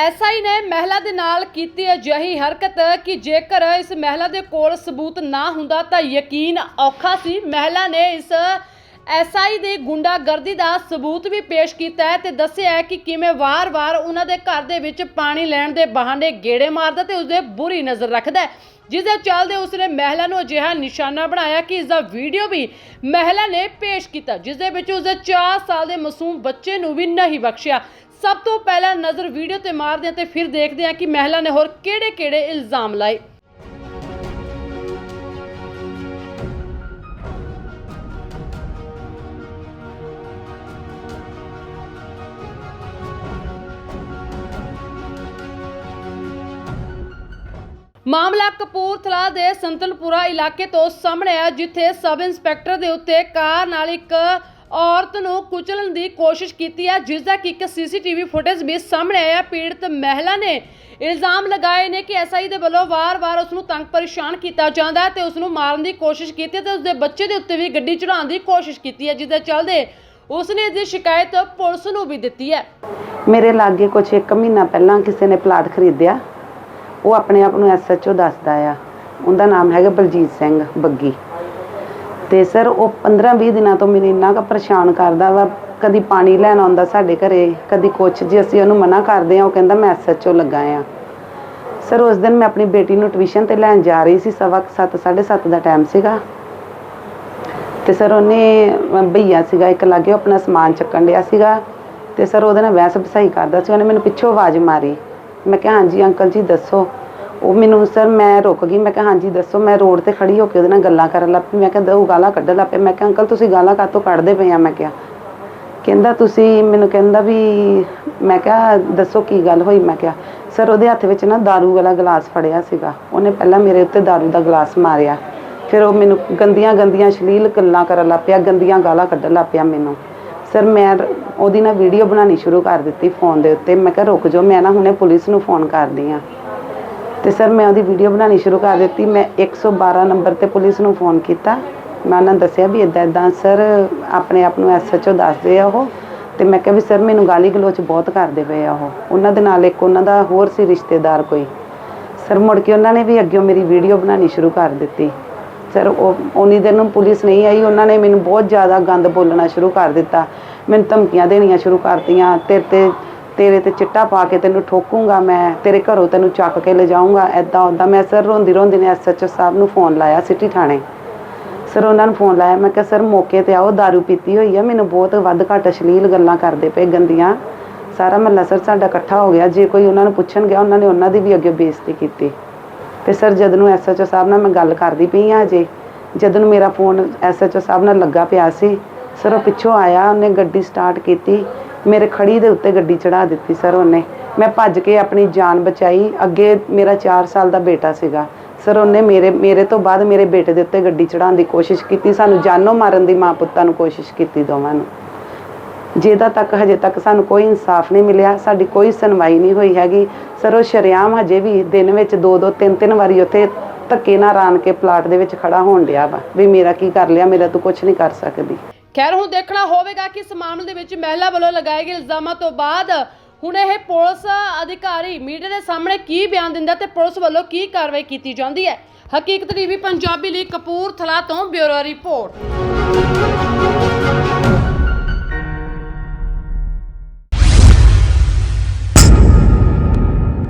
SI ਨੇ ਮਹਿਲਾ ਦੇ ਨਾਲ ਕੀਤੀ ਅਜਿਹੀ ਹਰਕਤ ਕਿ ਜੇਕਰ ਇਸ ਮਹਿਲਾ ਦੇ ਕੋਲ ਸਬੂਤ ਨਾ ਹੁੰਦਾ ਤਾਂ ਯਕੀਨ ਔਖਾ ਸੀ। ਮਹਿਲਾ ਨੇ ਇਸ ਐਸਆਈ ਦੇ ਗੁੰਡਾਗਰਦੀ ਦਾ ਸਬੂਤ ਵੀ ਪੇਸ਼ ਕੀਤਾ ਹੈ ਤੇ ਦੱਸਿਆ ਹੈ ਕਿ ਕਿਵੇਂ ਵਾਰ-ਵਾਰ ਉਹਨਾਂ ਦੇ ਘਰ ਦੇ ਵਿੱਚ ਪਾਣੀ ਲੈਣ ਦੇ ਬਹਾਨੇ ਗੇੜੇ ਮਾਰਦਾ ਤੇ ਉਸਦੇ ਬੁਰੀ ਨਜ਼ਰ ਰੱਖਦਾ ਹੈ। ਜਿਸ ਦੇ ਚੱਲਦੇ ਉਸਨੇ ਮਹਿਲਾ ਨੂੰ ਅਜਿਹਾ ਨਿਸ਼ਾਨਾ ਬਣਾਇਆ ਕਿ ਇਸ ਦਾ ਵੀਡੀਓ ਵੀ ਮਹਿਲਾ ਨੇ ਪੇਸ਼ ਕੀਤਾ, ਜਿਸ ਦੇ ਵਿੱਚ ਉਸਦੇ 4 ਸਾਲ ਦੇ ਮਾਸੂਮ ਬੱਚੇ ਨੂੰ ਵੀ ਨਹੀਂ ਬਖਸ਼ਿਆ। ਸਭ ਤੋਂ ਪਹਿਲਾਂ ਨਜ਼ਰ ਵੀਡੀਓ ਤੇ ਮਾਰਦੇ ਹਾਂ ਤੇ ਫਿਰ ਦੇਖਦੇ ਹਾਂ ਕਿ ਮਹਿਲਾ ਨੇ ਹੋਰ ਕਿਹੜੇ-ਕਿਹੜੇ ਇਲਜ਼ਾਮ ਲਾਏ। ਮਾਮਲਾ ਕਪੂਰਥਲਾ ਦੇ ਸੰਤਨਪੁਰਾ ਇਲਾਕੇ ਤੋਂ ਸਾਹਮਣੇ ਆਇਆ, ਜਿੱਥੇ ਸਬ ਇੰਸਪੈਕਟਰ ਦੇ ਉੱਤੇ ਕਾਰ ਨਾਲ ਇੱਕ ਔਰਤ ਨੂੰ ਕੁਚਲਣ ਦੀ ਕੋਸ਼ਿਸ਼ ਕੀਤੀ ਹੈ, ਜਿਸ ਦਾ ਕਿ ਇੱਕ ਸੀਸੀਟੀਵੀ ਫੁਟੇਜ ਵੀ ਸਾਹਮਣੇ ਆਇਆ। ਪੀੜਤ ਮਹਿਲਾ ਨੇ ਇਲਜ਼ਾਮ ਲਗਾਏ ਨੇ ਕਿ ਐਸਆਈ ਦੇ ਵੱਲੋਂ ਵਾਰ-ਵਾਰ ਉਸ ਨੂੰ ਤੰਗ ਪਰੇਸ਼ਾਨ ਕੀਤਾ ਜਾਂਦਾ ਹੈ ਤੇ ਉਸ ਨੂੰ ਮਾਰਨ ਦੀ ਕੋਸ਼ਿਸ਼ ਕੀਤੀ ਹੈ ਤੇ ਉਸ ਦੇ ਬੱਚੇ ਦੇ ਉੱਤੇ ਵੀ ਗੱਡੀ ਚੜਾਉਣ ਦੀ ਕੋਸ਼ਿਸ਼ ਕੀਤੀ ਹੈ, ਜਿਸ ਦੇ ਚੱਲਦੇ ਉਸ ਨੇ ਇਸ ਦੀ ਸ਼ਿਕਾਇਤ ਪੁਲਿਸ ਨੂੰ ਵੀ ਦਿੱਤੀ ਹੈ। ਮੇਰੇ ਲਾਗੇ ਕੁਝ ਇੱਕ ਮਹੀਨਾ ਪਹਿਲਾਂ ਕਿਸੇ ਨੇ ਪਲਾਟ ਖਰੀਦਿਆ। ਉਹ ਆਪਣੇ ਆਪ ਨੂੰ ਐਸਐਚਓ ਦੱਸਦਾ ਆ। ਉਹਦਾ ਨਾਮ ਹੈਗਾ ਬਲਜੀਤ ਸਿੰਘ ਬੱਗੀ। ਤੇ ਸਰ ਉਹ 15-20 ਦਿਨਾਂ ਤੋਂ ਮੈਨੂੰ ਇੰਨਾ ਕੁ ਪਰੇਸ਼ਾਨ ਕਰਦਾ ਵਾ, ਕਦੀ ਪਾਣੀ ਲੈਣ ਆਉਂਦਾ ਸਾਡੇ ਘਰੇ, ਕਦੀ ਕੁਛ, ਜੇ ਅਸੀਂ ਉਹਨੂੰ ਮਨਾ ਕਰਦੇ ਆ ਉਹ ਕਹਿੰਦਾ ਮੈਂ ਐਸਐਚਓ ਲੱਗਾ ਆ ਸਰ ਉਸ ਦਿਨ ਮੈਂ ਆਪਣੀ ਬੇਟੀ ਨੂੰ ਟਿਊਸ਼ਨ ਤੇ ਲੈਣ ਜਾ ਰਹੀ ਸੀ, ਸਵਾ 7 7:30 ਦਾ ਟਾਈਮ ਸੀਗਾ। ਤੇ ਸਰ ਉਹਨੇ, ਅਹ ਭਈਆ ਸੀਗਾ, ਇੱਕ ਲਾਗੇ ਉਹ ਆਪਣਾ ਸਮਾਨ ਚੱਕਣ ਡਿਆ ਸੀਗਾ। ਤੇ ਸਰ ਉਹਦੇ ਨਾਲ ਵੈਸ ਬਸਾਈ ਕਰਦਾ ਸੀ, ਉਹਨੇ ਮੈਨੂੰ ਪਿੱਛੋਂ ਆਵਾਜ਼ ਮਾਰੀ। ਮੈਂ ਕਿਹਾ, ਹਾਂਜੀ, ਅੰਕਲ ਜੀ, ਦੱਸੋ ਉਹ ਮੈਨੂੰ ਸਰ ਮੈਂ ਰੁਕ ਗਈ ਮੈਂ ਕਿਹਾ ਹਾਂਜੀ ਦੱਸੋ ਮੈਂ ਰੋਡ ਤੇ ਖੜੀ ਹੋ ਕੇ ਉਹਦੇ ਨਾਲ ਗੱਲਾਂ ਕਰਨ ਲੱਗ ਪਈ ਮੈਂ ਕਿਹਾ ਉਹ ਗਾਲਾਂ ਕੱਢਣ ਲੱਗ ਪਏ ਮੈਂ ਕਿਹਾ ਅੰਕਲ ਤੁਸੀਂ ਗਾਲਾਂ ਕਾਹਤੋਂ ਕੱਢਦੇ ਪਏ ਆ ਮੈਂ ਕਿਹਾ ਕਹਿੰਦਾ ਤੁਸੀਂ ਮੈਨੂੰ ਕਹਿੰਦਾ ਵੀ ਮੈਂ ਕਿਹਾ ਦੱਸੋ ਕੀ ਗੱਲ ਹੋਈ ਮੈਂ ਕਿਹਾ ਸਰ ਉਹਦੇ ਹੱਥ ਵਿੱਚ ਨਾ दारू ਵਾਲਾ ਗਲਾਸ ਫੜਿਆ ਸੀਗਾ ਉਹਨੇ ਪਹਿਲਾਂ ਮੇਰੇ ਉੱਤੇ दारू ਦਾ ਗਲਾਸ ਮਾਰਿਆ ਫਿਰ ਉਹ ਮੈਨੂੰ ਗੰਦੀਆਂ ਗੰਦੀਆਂ ਸ਼ਲੀਲ ਗੱਲਾਂ ਕਰਨ ਲੱਗ ਪਿਆ ਗੰਦੀਆਂ ਗਾਲਾਂ ਕੱਢਣ ਲੱਗ ਪਿਆ ਮੈਨੂੰ ਸਰ ਮੈਂ ਰ- ਉਹਦੀ ਨਾ ਵੀਡੀਓ ਬਣਾਉਣੀ ਸ਼ੁਰੂ ਕਰ ਦਿੱਤੀ ਫੋਨ ਦੇ ਉੱਤੇ ਮੈਂ ਕਿਹਾ ਰੁਕ ਜਾਓ ਮੈਂ ਨਾ ਹੁਣੇ ਪੁਲਿਸ ਨੂੰ ਫੋਨ ਕਰਦੀ ਆ ਤੇ ਸਰ ਮੈਂ ਉਹਦੀ ਵੀਡੀਓ ਬਣਾਉਣੀ ਸ਼ੁਰੂ ਕਰ ਦਿੱਤੀ। ਮੈਂ 112 ਨੰਬਰ ਤੇ ਪੁਲਿਸ ਨੂੰ ਫੋਨ ਕੀਤਾ। ਮੈਂ ਉਹਨਾਂ ਨੂੰ ਦੱਸਿਆ ਵੀ ਇਦਾਂ ਇਦਾਂ ਸਰ, ਆਪਣੇ ਆਪ ਨੂੰ ਐਸਐਚਓ ਦੱਸਦੇ ਆ ਉਹ। ਤੇ ਮੈਂ ਕਿਹਾ ਵੀ ਸਰ, ਮੈਨੂੰ ਗਾਲੀ ਗਲੋਚ ਬਹੁਤ ਕਰਦੇ ਪਏ ਆ ਉਹ। ਉਹਨਾਂ ਦੇ ਨਾਲ ਇੱਕ ਉਹਨਾਂ ਦਾ ਹੋਰ ਸੀ ਰਿਸ਼ਤੇਦਾਰ ਕੋਈ। ਸਰ, ਮੁੜ ਕੇ ਉਹਨਾਂ ਨੇ ਵੀ ਅੱਗੇ ਮੇਰੀ ਵੀਡੀਓ ਬਣਾਉਣੀ ਸ਼ੁਰੂ ਕਰ ਦਿੱਤੀ। ਸਰ, ਉਹ, ਉਨੀ ਦਿਨ ਨੂੰ ਪੁਲਿਸ ਨਹੀਂ ਆਈ। ਉਹਨਾਂ ਨੇ ਮੈਨੂੰ ਬਹੁਤ ਜ਼ਿਆਦਾ ਗੰਦ ਬੋਲਣਾ ਸ਼ੁਰੂ ਕਰ ਦਿੱਤਾ। ਮੈਨੂੰ ਧਮਕੀਆਂ ਦੇਣੀਆਂ ਸ਼ੁਰੂ ਕਰਤੀਆਂ। ਤੇਰੇ ਤੇ ਤੇਰੇ ਤੇ ਚਿੱਟਾ ਪਾ ਕੇ ਤੈਨੂੰ ਠੋਕੂੰਗਾ ਮੈਂ, ਤੇਰੇ ਘਰੋਂ ਤੈਨੂੰ ਚੱਕ ਕੇ ਲਿਜਾਊਂਗਾ ਐਦਾਂ ਉਦਾਂ ਮੈਂ ਸਰ ਰੋਂਦੀ ਰੋਂਦੀ ਨੇ ਐਸਐਚਓ ਸਾਹਿਬ ਨੂੰ ਫੋਨ ਲਾਇਆ ਸਿਟੀ ਥਾਣੇ। ਸਰ ਉਹਨਾਂ ਨੂੰ ਫੋਨ ਲਾਇਆ, ਮੈਂ ਕਿਹਾ, ਸਰ ਮੌਕੇ ਤੇ ਆਓ दारू ਪੀਤੀ ਹੋਈ ਆ, ਮੈਨੂੰ ਬਹੁਤ ਵੱਧ ਘੱਟ ਅਸ਼ਲੀਲ ਗੱਲਾਂ ਕਰਦੇ ਪਏ ਗੰਦੀਆਂ। ਸਾਰਾ ਮਹੱਲਾ ਸਰ ਸਾਡਾ ਇਕੱਠਾ ਹੋ ਗਿਆ, ਜੇ ਕੋਈ ਉਹਨਾਂ ਨੂੰ ਪੁੱਛਣ ਗਿਆ ਉਹਨਾਂ ਨੇ ਉਹਨਾਂ ਦੀ ਵੀ ਅੱਗੇ ਬੇਇੱਜ਼ਤੀ ਕੀਤੀ। ਤੇ ਸਰ ਜਦ ਨੂੰ ਐਸਐਚਓ ਸਾਹਿਬ ਨਾਲ ਮੈਂ ਗੱਲ ਕਰਦੀ ਪਈ ਆ ਅਜੇ, ਜਦ ਨੂੰ ਮੇਰਾ ਫੋਨ ਐਸਐਚਓ ਸਾਹਿਬ ਨਾਲ ਲੱਗਾ ਪਿਆ ਸੀ, ਸਰ ਉਹ ਪਿੱਛੋਂ ਆਇਆ, ਉਹਨੇ ਗੱਡੀ ਸਟਾਰਟ ਕੀਤੀ ਮੇਰੇ ਖੜੀ ਦੇ ਉੱਤੇ ਗੱਡੀ ਚੜਾ ਦਿੱਤੀ, ਸਰ, ਉਹਨੇ। ਮੈਂ ਭੱਜ ਕੇ ਆਪਣੀ ਜਾਨ ਬਚਾਈ। ਅੱਗੇ ਮੇਰਾ 4 ਸਾਲ ਦਾ ਬੇਟਾ ਸੀਗਾ। ਸਰ, ਉਹਨੇ ਮੇਰੇ ਮੇਰੇ ਤੋਂ ਬਾਅਦ ਮੇਰੇ ਬੇਟੇ ਦੇ ਉੱਤੇ ਗੱਡੀ ਚੜਾਉਣ ਦੀ ਕੋਸ਼ਿਸ਼ ਕੀਤੀ। ਸਾਨੂੰ ਜਾਨੋਂ ਮਾਰਨ ਦੀ ਮਾਂ ਪੁੱਤਾਂ ਨੂੰ ਕੋਸ਼ਿਸ਼ ਕੀਤੀ ਦੋਵਾਂ ਨੂੰ। ਜਿਹਦਾ ਤੱਕ ਹਜੇ ਤੱਕ ਸਾਨੂੰ ਕੋਈ ਇਨਸਾਫ ਨਹੀਂ ਮਿਲਿਆ, ਸਾਡੀ ਕੋਈ ਸੁਣਵਾਈ ਨਹੀਂ ਹੋਈ ਹੈਗੀ। ਸਰ, ਉਹ ਸ਼ਰੇਆਮ ਹਜੇ ਵੀ ਦਿਨ ਵਿੱਚ ਦੋ ਦੋ, ਤਿੰਨ ਤਿੰਨ ਵਾਰੀ ਉੱਥੇ ਧੱਕੇ ਨਾਲ ਰਾਨ ਕੇ ਪਲਾਟ ਦੇ ਵਿੱਚ ਖੜਾ ਹੋਣ ਡਿਆ ਵਾ ਵੀ ਮੇਰਾ ਕੀ ਕਰ ਲਿਆ, ਮੇਰਾ ਤੂੰ ਕੁਝ ਨਹੀਂ ਕਰ ਸਕਦੀ। ਖੈਰ ਹੁਣ ਦੇਖਣਾ ਹੋਵੇਗਾ ਕਿ ਇਸ ਮਾਮਲੇ ਦੇ ਵਿੱਚ ਮਹਿਲਾ ਵੱਲੋਂ ਲਗਾਏ ਗਏ ਇਲਜ਼ਾਮਾਂ ਤੋਂ ਬਾਅਦ ਹੁਣ ਇਹ ਪੁਲਿਸ ਅਧਿਕਾਰੀ ਮੀਡੀਆ ਦੇ ਸਾਹਮਣੇ ਕੀ ਬਿਆਨ ਦਿੰਦਾ ਤੇ ਪੁਲਿਸ ਵੱਲੋਂ ਕੀ ਕਾਰਵਾਈ ਕੀਤੀ ਜਾਂਦੀ ਹੈ। ਹਕੀਕਤ ਟੀਵੀ, ਪੰਜਾਬੀ ਲਈ ਕਪੂਰਥਲਾ ਤੋਂ ਬਿਊਰੋ ਰਿਪੋਰਟ।